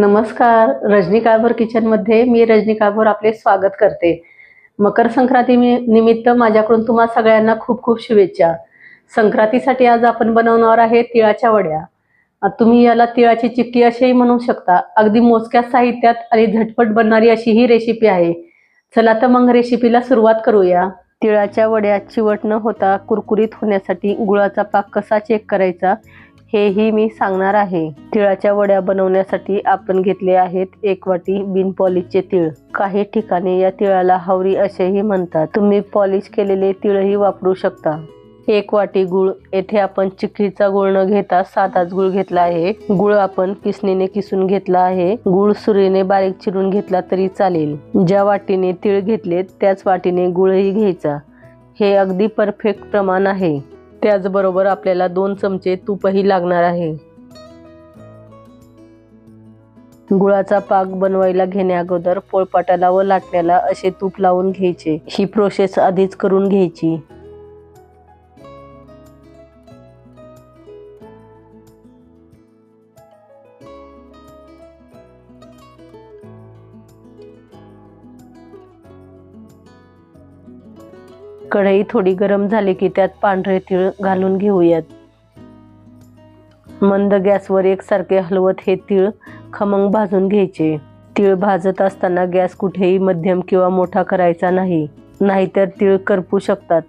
नमस्कार रजनी काळभोर किचनमध्ये मी रजनी काळभोर आपले स्वागत करते. मकर संक्रांती निमित्त माझ्याकडून तुम्हा सगळ्यांना खूप खूप शुभेच्छा. संक्रांतीसाठी आज आपण बनवणार आहे तिळाच्या वड्या. तुम्ही याला तिळाची चिक्की असेही म्हणू शकता. अगदी मोजक्या साहित्यात आणि झटपट बनणारी अशी ही रेसिपी आहे. चला तर मग रेसिपीला सुरुवात करूया. तिळाच्या वड्या चिवट न होता कुरकुरीत होण्यासाठी गुळाचा पाक कसा चेक करायचा? हेही मी सांगणार आहे. तिळाच्या वड्या बनवण्यासाठी आपण घेतले आहेत एक वाटी बिन पॉलिशचे तीळ. काही ठिकाणी या तिळाला हावरी असेही म्हणतात. तुम्ही पॉलिश केलेले तिळही वापरू शकता. एक वाटी गुळ. येथे आपण चिखलीचा गुळ न घेता साधाच गुळ घेतला आहे. गुळ आपण किसणीने किसून घेतला आहे. गुळ सुरीने बारीक चिरून घेतला तरी चालेल. ज्या वाटीने तीळ घेतले त्याच वाटीने गुळही घ्यायचा. हे अगदी परफेक्ट प्रमाण आहे. त्याचबरोबर आपल्याला दोन चमचे तूपही लागणार आहे. गुळाचा पाक बनवायला घेण्या पोळपाटाला व लाटण्याला असे तूप लावून घ्यायचे. ही प्रोसेस आधीच करून घ्यायची. कढई थोडी गरम झाली की त्यात पांढरे तीळ घालून घेऊयात. मंद गॅसवर एकसारखे हलवत हे तीळ खमंग भाजून घ्यायचे. तीळ भाजत असताना गॅस कुठेही मध्यम किंवा मोठा करायचा नाही नाहीतर तीळ करपू शकतात.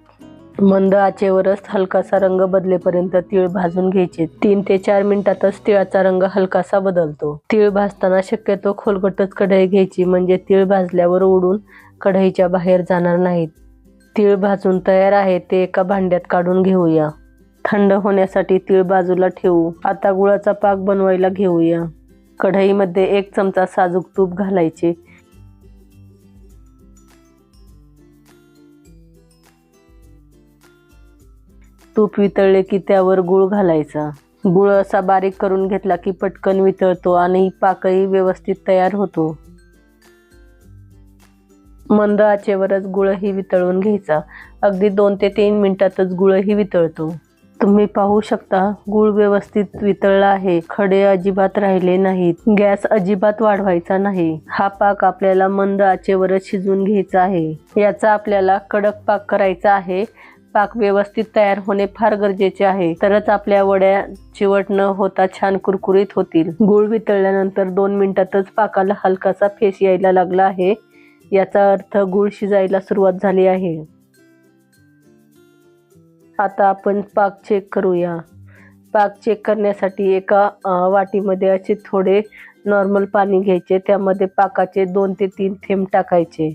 मंद आचेवरच हलकासा रंग बदलेपर्यंत तीळ भाजून घ्यायचे. तीन ते चार मिनिटातच तिळाचा रंग हलकासा बदलतो. तीळ भाजताना शक्यतो खोलगटच कढई घ्यायची म्हणजे तीळ भाजल्यावर उडून कढईच्या बाहेर जाणार नाहीत. तीळ भाजून तयार आहे ते एका भांड्यात काढून घेऊया. थंड होण्यासाठी तीळ बाजूला ठेवू. आता गुळाचा पाक बनवायला घेऊया. कढईमध्ये एक चमचा साजूक तूप घालायचे. तूप वितळले की त्यावर गुळ घालायचा. गुळ असा बारीक करून घेतला की पटकन वितळतो आणि पाकही व्यवस्थित तयार होतो. मंद आचेवरच गुळही वितळून घ्यायचा. अगदी दोन ते तीन मिनिटातच गुळही वितळतो. तुम्ही पाहू शकता गुळ व्यवस्थित वितळला आहे. खडे अजिबात राहिले नाहीत. गॅस अजिबात वाढवायचा नाही. हा पाक आपल्याला मंद आचेवरच शिजवून घ्यायचा आहे. याचा आपल्याला कडक पाक करायचा आहे. पाक व्यवस्थित तयार होणे फार गरजेचे आहे. तरच आपल्या वड्या चिवट न होता छान कुरकुरीत होतील. गुळ वितळल्यानंतर दोन मिनिटातच पाकाला हलकासा फेस यायला लागला आहे. याचा अर्थ गुळ शिजायला सुरुवात झाली आहे. आता आपण पाक चेक करूया. पाक चेक करण्यासाठी एका वाटीमध्ये असे थोडे नॉर्मल पाणी घ्यायचे. त्यामध्ये पाकाचे दोन ते तीन थेंब टाकायचे.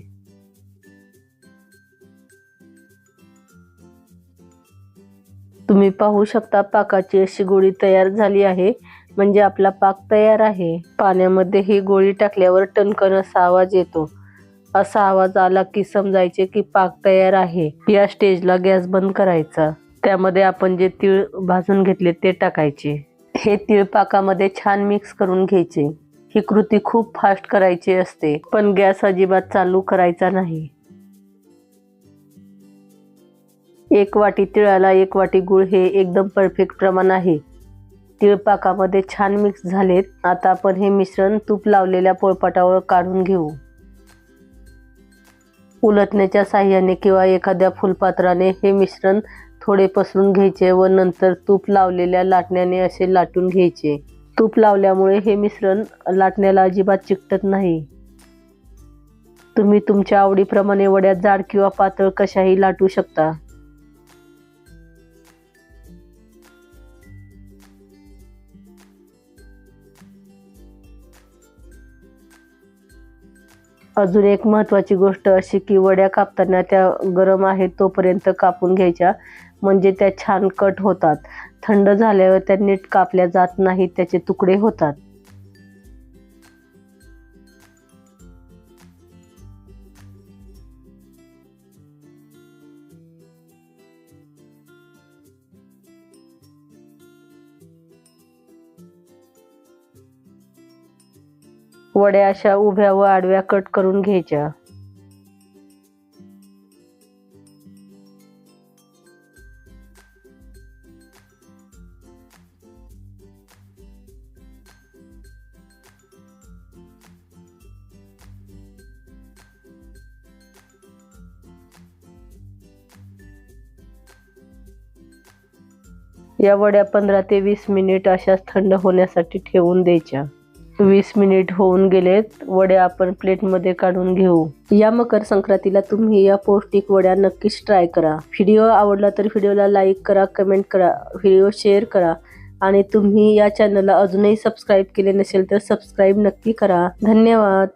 तुम्ही पाहू शकता पाकाची अशी गोळी तयार झाली आहे. म्हणजे आपला पाक तयार आहे. पाण्यामध्ये ही गोळी टाकल्यावर टणकन असा आवाज येतो. असा आवाज आला की समजायचे की पाक तयार आहे. या स्टेजला गॅस बंद करायचा. त्यामध्ये आपण जे तीळ भाजून घेतले ते टाकायचे. हे तीळ पाकामध्ये छान मिक्स करून घ्यायचे. ही कृती खूप फास्ट करायची असते पण गॅस अजिबात चालू करायचा नाही. एक वाटी तिळाला एक वाटी गुळ हे एकदम परफेक्ट प्रमाण आहे. तीळ पाकामध्ये छान मिक्स झालेत. आता आपण हे मिश्रण तूप लावलेल्या पोळपाटावर काढून घेऊ. उलटण्याच्या साह्याने किंवा एखाद्या फुलपात्राने हे मिश्रण थोडे पसरून घ्यायचे व नंतर तूप लावलेल्या लाटण्याने असे लाटून घ्यायचे. तूप लावल्यामुळे हे मिश्रण लाटण्याला अजिबात चिकटत नाही. तुम्ही तुमच्या आवडीप्रमाणे वड्या जाड किंवा पातळ कशाही लाटू शकता. अजून एक महत्त्वाची गोष्ट अशी की वड्या कापताना त्या गरम आहेत तोपर्यंत कापून घ्यायच्या. म्हणजे त्या छान कट होतात. थंड झाल्यावर त्या नीट कापल्या जात नाहीत त्याचे तुकडे होतात. वड्या अशा उभ्या व आडव्या कट करून घ्यायच्या. या वड्या पंधरा ते वीस मिनिट अशाच थंड होण्यासाठी ठेवून द्यायच्या. वीस मिनिट होऊन गेलेत. वड्या आपण प्लेटमध्ये काढून घेऊ. या मकर संक्रांतीला तुम्ही या पौष्टिक वड्या नक्कीच ट्राय करा. व्हिडिओ आवडला तर व्हिडिओला लाईक करा कमेंट करा व्हिडिओ शेअर करा आणि तुम्ही या चॅनलला अजूनही सबस्क्राईब केले नसेल तर सबस्क्राईब नक्की करा. धन्यवाद.